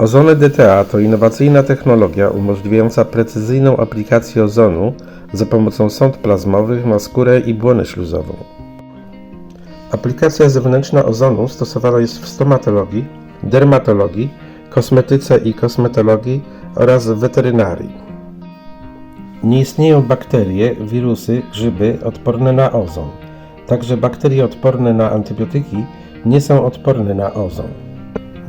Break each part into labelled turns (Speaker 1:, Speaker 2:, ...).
Speaker 1: Ozony DTA to innowacyjna technologia umożliwiająca precyzyjną aplikację ozonu za pomocą sond plazmowych na skórę i błonę śluzową. Aplikacja zewnętrzna ozonu stosowana jest w stomatologii, dermatologii, kosmetyce i kosmetologii oraz weterynarii. Nie istnieją bakterie, wirusy, grzyby odporne na ozon. Także bakterie odporne na antybiotyki nie są odporne na ozon.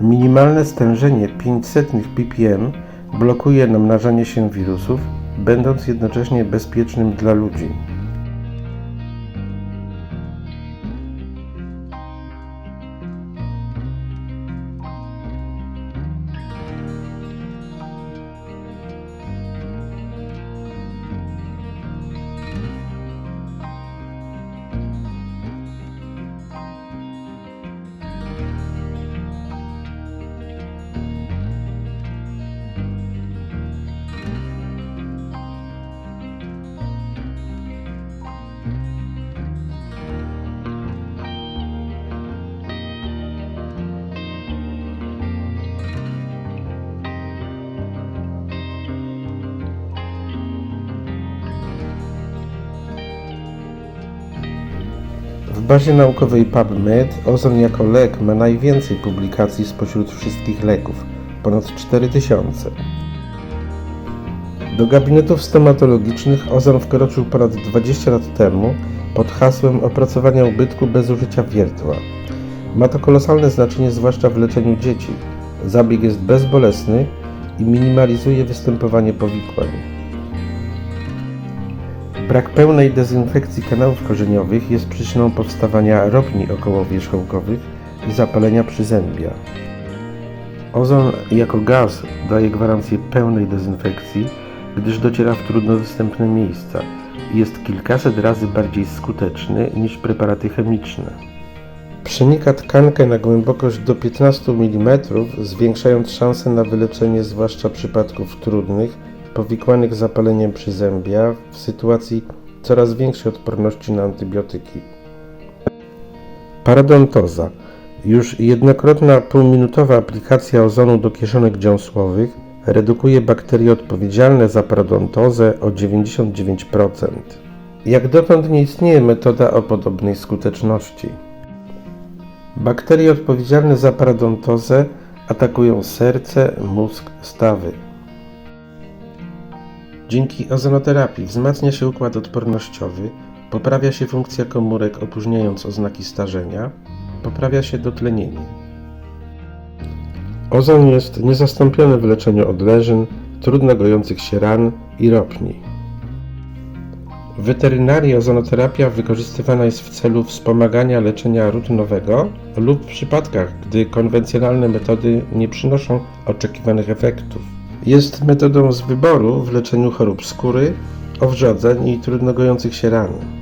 Speaker 1: Minimalne stężenie 500 ppm blokuje namnażanie się wirusów, będąc jednocześnie bezpiecznym dla ludzi. W bazie naukowej PubMed ozon jako lek ma najwięcej publikacji spośród wszystkich leków ponad 4000. Do gabinetów stomatologicznych ozon wkroczył ponad 20 lat temu pod hasłem opracowania ubytku bez użycia wiertła. Ma to kolosalne znaczenie zwłaszcza w leczeniu dzieci. Zabieg jest bezbolesny i minimalizuje występowanie powikłań. Brak pełnej dezynfekcji kanałów korzeniowych jest przyczyną powstawania ropni okołowierzchołkowych i zapalenia przyzębia. Ozon jako gaz daje gwarancję pełnej dezynfekcji, gdyż dociera w trudno dostępne miejsca i jest kilkaset razy bardziej skuteczny niż preparaty chemiczne. Przenika tkankę na głębokość do 15 mm, zwiększając szanse na wyleczenie zwłaszcza przypadków trudnych, powikłanych zapaleniem przyzębia w sytuacji coraz większej odporności na antybiotyki. Parodontoza. Już jednokrotna półminutowa aplikacja ozonu do kieszonek dziąsłowych redukuje bakterie odpowiedzialne za parodontozę o 99%. Jak dotąd nie istnieje metoda o podobnej skuteczności. Bakterie odpowiedzialne za parodontozę atakują serce, mózg, stawy. Dzięki ozonoterapii wzmacnia się układ odpornościowy, poprawia się funkcja komórek opóźniając oznaki starzenia, poprawia się dotlenienie. Ozon jest niezastąpiony w leczeniu odleżyn, trudno gojących się ran i ropni. W weterynarii ozonoterapia wykorzystywana jest w celu wspomagania leczenia ród nowego lub w przypadkach, gdy konwencjonalne metody nie przynoszą oczekiwanych efektów. Jest metodą z wyboru w leczeniu chorób skóry, owrzodzeń i trudno gojących się ran.